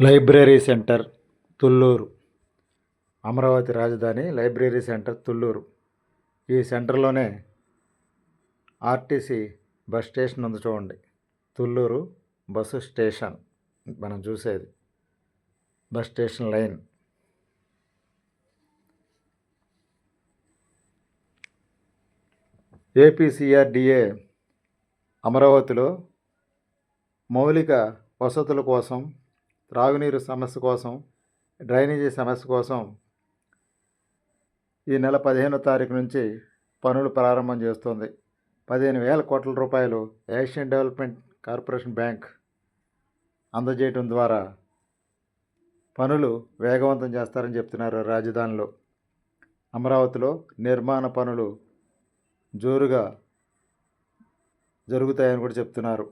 Library centre Thullur Amaravati రాజధాని library centre Thullur ఈ సెంటర్లోనే RTC bus station ఉంది చూడండి. తుళ్ళూరు బస్సు స్టేషన్ మనం చూసేది. Bus station line. ఏపీసీఆర్డిఏ అమరావతిలో మౌలిక వసతుల కోసం త్రాగునీరు సమస్య కోసం డ్రైనేజీ సమస్య కోసం ఈ నెల పదిహేనో తారీఖు నుంచి పనులు ప్రారంభం చేస్తుంది. పదిహేను వేల కోట్ల రూపాయలు ఏషియన్ డెవలప్మెంట్ కార్పొరేషన్ బ్యాంక్ అందజేయటం ద్వారా పనులు వేగవంతం చేస్తారని చెప్తున్నారు రాజధానిలో. అమరావతిలో నిర్మాణ పనులు జోరుగా జరుగుతాయని కూడా చెప్తున్నారు.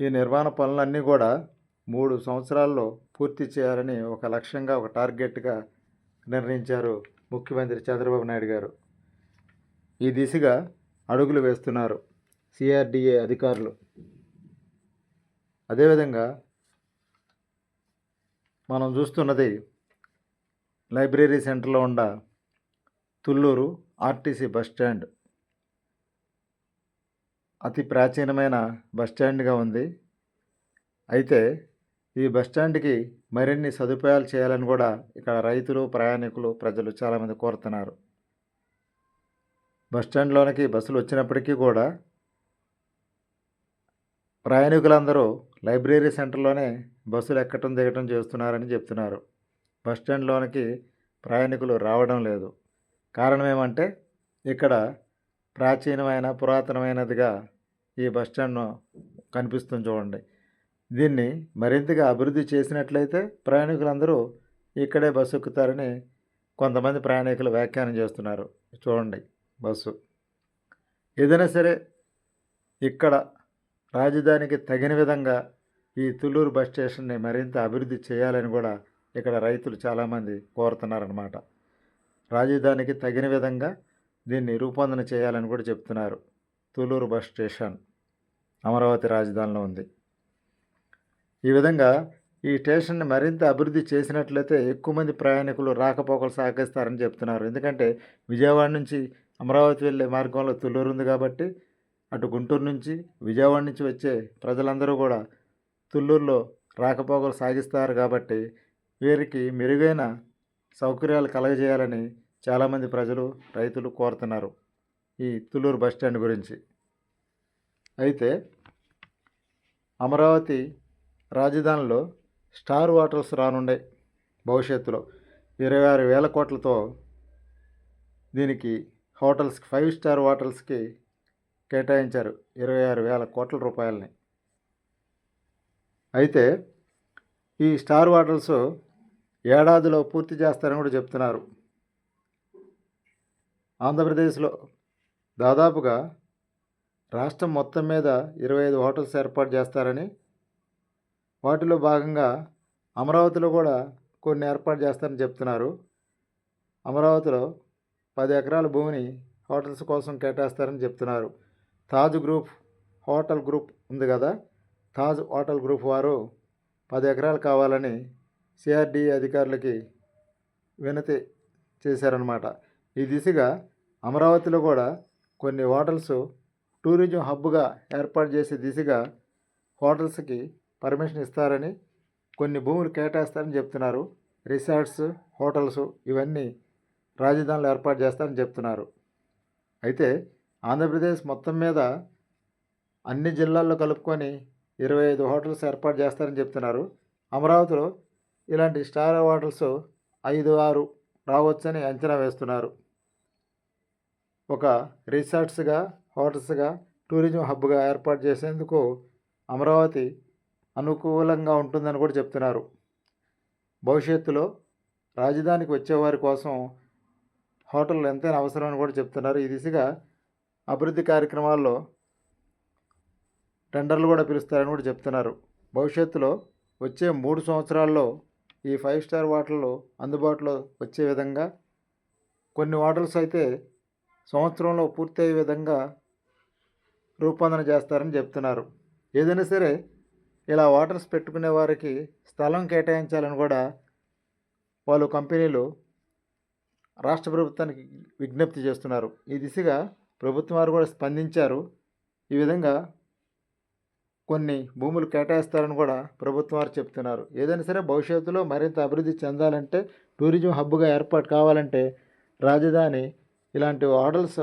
ఈ నిర్మాణ పనులన్నీ కూడా మూడు సంవత్సరాల్లో పూర్తి చేయాలని ఒక లక్ష్యంగా ఒక టార్గెట్గా నిర్ణయించారు ముఖ్యమంత్రి చంద్రబాబు నాయుడు గారు. ఈ దిశగా అడుగులు వేస్తున్నారు సిఆర్డిఏ అధికారులు. అదేవిధంగా మనం చూస్తున్నది లైబ్రరీ సెంటర్లో ఉన్న తుళ్ళూరు ఆర్టీసీ బస్ స్టాండ్. అతి ప్రాచీనమైన బస్ స్టాండ్గా ఉంది. అయితే ఈ బస్ స్టాండ్కి మరిన్ని సదుపాయాలు చేయాలని కూడా ఇక్కడ రైతులు ప్రయాణికులు ప్రజలు చాలామంది కోరుతున్నారు. బస్ బస్సులు వచ్చినప్పటికీ కూడా ప్రయాణికులందరూ లైబ్రరీ సెంటర్లోనే బస్సులు ఎక్కటం దిగటం చేస్తున్నారని చెప్తున్నారు. బస్ ప్రయాణికులు రావడం లేదు. కారణం ఏమంటే ఇక్కడ ప్రాచీనమైన పురాతనమైనదిగా ఈ బస్ కనిపిస్తుంది చూడండి. దీన్ని మరింతగా అభివృద్ధి చేసినట్లయితే ప్రయాణికులందరూ ఇక్కడే బస్సు ఎక్కుతారని కొంతమంది ప్రయాణికులు వ్యాఖ్యానం చేస్తున్నారు. చూడండి బస్సు. ఏదైనా సరే ఇక్కడ రాజధానికి తగిన విధంగా ఈ తుళ్ళూరు బస్ స్టేషన్ని మరింత అభివృద్ధి చేయాలని కూడా ఇక్కడ రైతులు చాలామంది కోరుతున్నారన్నమాట. రాజధానికి తగిన విధంగా దీన్ని రూపొందన చేయాలని కూడా చెప్తున్నారు. తుళ్ళూరు బస్ స్టేషన్ అమరావతి రాజధానిలో ఉంది. ఈ విధంగా ఈ స్టేషన్ని మరింత అభివృద్ధి చేసినట్లయితే ఎక్కువ మంది ప్రయాణికులు రాకపోకలు సాగిస్తారని చెప్తున్నారు. ఎందుకంటే విజయవాడ నుంచి అమరావతి వెళ్ళే మార్గంలో తుళ్ళూరు ఉంది కాబట్టి అటు గుంటూరు నుంచి విజయవాడ నుంచి వచ్చే ప్రజలందరూ కూడా తుళ్ళూరులో రాకపోకలు సాగిస్తారు కాబట్టి వీరికి మెరుగైన సౌకర్యాలు కలగజేయాలని చాలామంది ప్రజలు రైతులు కోరుతున్నారు ఈ తుళ్ళూరు బస్ స్టాండ్ గురించి. అయితే అమరావతి రాజధానిలో స్టార్ హోటల్స్ రానుండే భవిష్యత్తులో. ఇరవై ఆరు వేల కోట్లతో దీనికి హోటల్స్కి ఫైవ్ స్టార్ హోటల్స్కి కేటాయించారు ఇరవై ఆరు వేల కోట్ల రూపాయలని. అయితే ఈ స్టార్ హోటల్స్ ఏడాదిలో పూర్తి చేస్తారని కూడా చెప్తున్నారు. ఆంధ్రప్రదేశ్లో దాదాపుగా రాష్ట్రం మొత్తం మీద ఇరవై ఐదు హోటల్స్ ఏర్పాటు చేస్తారని వాటిలో భాగంగా అమరావతిలో కూడా కొన్ని ఏర్పాటు చేస్తారని చెప్తున్నారు. అమరావతిలో పది ఎకరాల భూమిని హోటల్స్ కోసం కేటాయిస్తారని చెప్తున్నారు. తాజ్ గ్రూప్ హోటల్ గ్రూప్ ఉంది కదా తాజ్ హోటల్ గ్రూప్ వారు పది ఎకరాలు కావాలని సిఆర్డి అధికారులకి వినతి చేశారనమాట ఈ దిశగా అమరావతిలో కూడా కొన్ని హోటల్స్ టూరిజం హబ్గా ఏర్పాటు చేసే దిశగా హోటల్స్కి పర్మిషన్ ఇస్తారని కొన్ని భూములు కేటాయిస్తారని చెప్తున్నారు. రిసార్ట్స్ హోటల్స్ ఇవన్నీ రాజధానిలో ఏర్పాటు చేస్తారని చెప్తున్నారు. అయితే ఆంధ్రప్రదేశ్ మొత్తం మీద అన్ని జిల్లాల్లో కలుపుకొని ఇరవై ఐదు హోటల్స్ ఏర్పాటు చేస్తారని చెప్తున్నారు. అమరావతిలో ఇలాంటి స్టార్ హోటల్స్ ఐదు ఆరు రావచ్చని అంచనా వేస్తున్నారు. ఒక రిసార్ట్స్గా హోటల్స్గా టూరిజం హబ్గా ఏర్పాటు చేసేందుకు అమరావతి అనుకూలంగా ఉంటుందని కూడా చెప్తున్నారు. భవిష్యత్తులో రాజధానికి వచ్చేవారి కోసం హోటల్ ఎంతైనా అవసరం అని కూడా చెప్తున్నారు. ఈ దిశగా అభివృద్ధి కార్యక్రమాల్లో టెండర్లు కూడా పిలుస్తారని కూడా చెప్తున్నారు. భవిష్యత్తులో వచ్చే మూడు సంవత్సరాల్లో ఈ ఫైవ్ స్టార్ హోటళ్ళు అందుబాటులో వచ్చే విధంగా కొన్ని హోటల్స్ అయితే సంవత్సరంలో పూర్తయ్యే విధంగా రూపొందన చేస్తారని చెప్తున్నారు. ఏదైనా సరే ఇలా హోటల్స్ పెట్టుకునే వారికి స్థలం కేటాయించాలని కూడా వాళ్ళు కంపెనీలు రాష్ట్ర ప్రభుత్వానికి విజ్ఞప్తి చేస్తున్నారు. ఈ దిశగా ప్రభుత్వం వారు కూడా స్పందించారు. ఈ విధంగా కొన్ని భూములు కేటాయిస్తారని కూడా ప్రభుత్వం వారు చెప్తున్నారు. ఏదైనా సరే భవిష్యత్తులో మరింత అభివృద్ధి చెందాలంటే టూరిజం హబ్గా ఏర్పాటు కావాలంటే రాజధాని ఇలాంటి హోటల్స్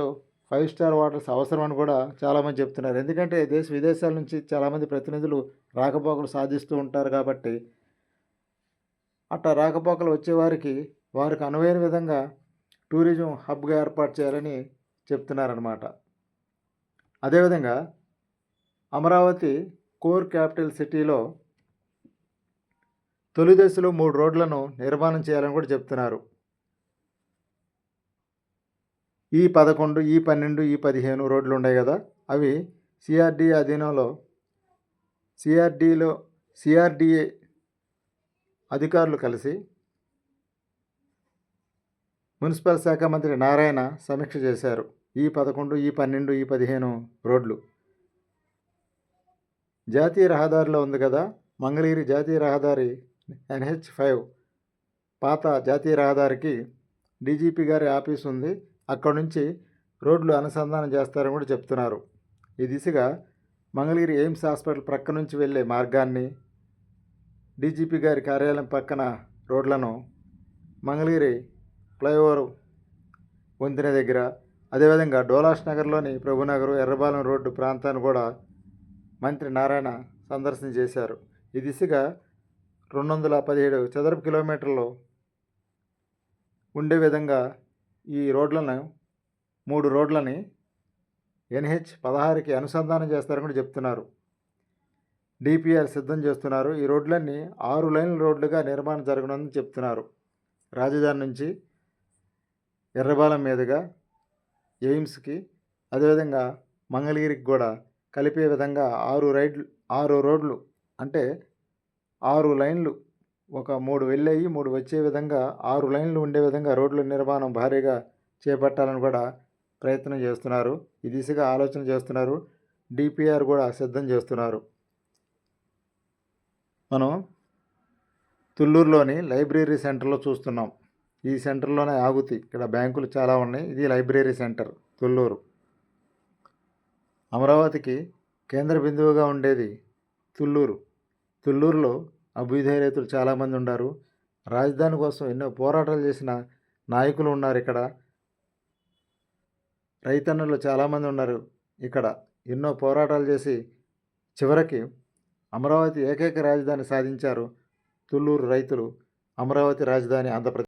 ఫైవ్ స్టార్ హోటల్స్ అవసరం అని కూడా చాలామంది చెప్తున్నారు. ఎందుకంటే దేశ విదేశాల నుంచి చాలామంది ప్రతినిధులు రాకపోకలు సాధిస్తూ ఉంటారు కాబట్టి అట్లా రాకపోకలు వచ్చేవారికి వారికి అనువైన విధంగా టూరిజం హబ్గా ఏర్పాటు చేయాలని చెప్తున్నారనమాట అదేవిధంగా అమరావతి కోర్ క్యాపిటల్ సిటీలో తొలి దశలో మూడు రోడ్లను నిర్మాణం చేయాలని కూడా చెప్తున్నారు. ఈ పదకొండు ఈ పన్నెండు ఈ పదిహేను రోడ్లు ఉన్నాయి కదా? అవి సిఆర్డి అధీనంలో సిఆర్డిలో సిఆర్డిఏ అధికారులు కలిసి మున్సిపల్ శాఖ మంత్రి నారాయణ సమీక్ష చేశారు. ఈ పదకొండు ఈ పన్నెండు ఈ పదిహేను రోడ్లు. జాతీయ రహదారిలో ఉంది కదా? మంగళగిరి జాతీయ రహదారి ఎన్హెచ్ ఫైవ్ పాత జాతీయ రహదారికి డీజీపీ గారి ఆఫీస్ ఉంది. అక్కడి నుంచి రోడ్లు అనుసంధానం చేస్తారని కూడా చెప్తున్నారు. ఈ దిశగా మంగళగిరి ఎయిమ్స్ హాస్పిటల్ ప్రక్క నుంచి వెళ్ళే మార్గాన్ని డీజీపీ గారి కార్యాలయం పక్కన రోడ్లను మంగళగిరి ఫ్లైఓవర్ వంతెన దగ్గర అదేవిధంగా డోలాష్ నగర్లోని ప్రభునగర్ ఎర్రబాలెం రోడ్డు ప్రాంతాన్ని కూడా మంత్రి నారాయణ సందర్శన చేశారు. ఈ దిశగా రెండు వందల పదిహేడు చదరపు కిలోమీటర్లు ఉండే విధంగా ఈ రోడ్లను మూడు రోడ్లని ఎన్హెచ్ పదహారుకి అనుసంధానం చేస్తారని కూడా చెప్తున్నారు. డిపిఆర్ సిద్ధం చేస్తున్నారు. ఈ రోడ్లన్నీ ఆరు లైన్ల రోడ్లుగా నిర్మాణం జరగనుందని చెప్తున్నారు. రాజధాని నుంచి ఎర్రబాలెం మీదుగా ఎయిమ్స్కి అదేవిధంగా మంగళగిరికి కూడా కలిపే విధంగా ఆరు రైడ్లు ఆరు రోడ్లు అంటే ఆరు లైన్లు ఒక మూడు వెళ్ళాయి మూడు వచ్చే విధంగా ఆరు లైన్లు ఉండే విధంగా రోడ్ల నిర్మాణం భారీగా చేపట్టాలని కూడా ప్రయత్నం చేస్తున్నారు. ఈ దిశగా ఆలోచన చేస్తున్నారు. డిపిఆర్ కూడా సిద్ధం చేస్తున్నారు. మనం తుళ్ళూరులోని లైబ్రరీ సెంటర్లో చూస్తున్నాం. ఈ సెంటర్లోనే ఆగుతి. ఇక్కడ బ్యాంకులు చాలా ఉన్నాయి. ఇది లైబ్రరీ సెంటర్ తుళ్ళూరు అమరావతికి కేంద్ర బిందువుగా ఉండేది తుళ్ళూరు తుళ్ళూరులో అభ్యుదయ రైతులు చాలామంది ఉన్నారు రాజధాని కోసం ఎన్నో పోరాటాలు చేసిన నాయకులు ఉన్నారు ఇక్కడ. రైతన్నలు చాలామంది ఉన్నారు ఇక్కడ. ఎన్నో పోరాటాలు చేసి చివరికి అమరావతి ఏకైక రాజధాని సాధించారు తుళ్ళూరు రైతులు. అమరావతి రాజధాని ఆంధ్రప్రదేశ్.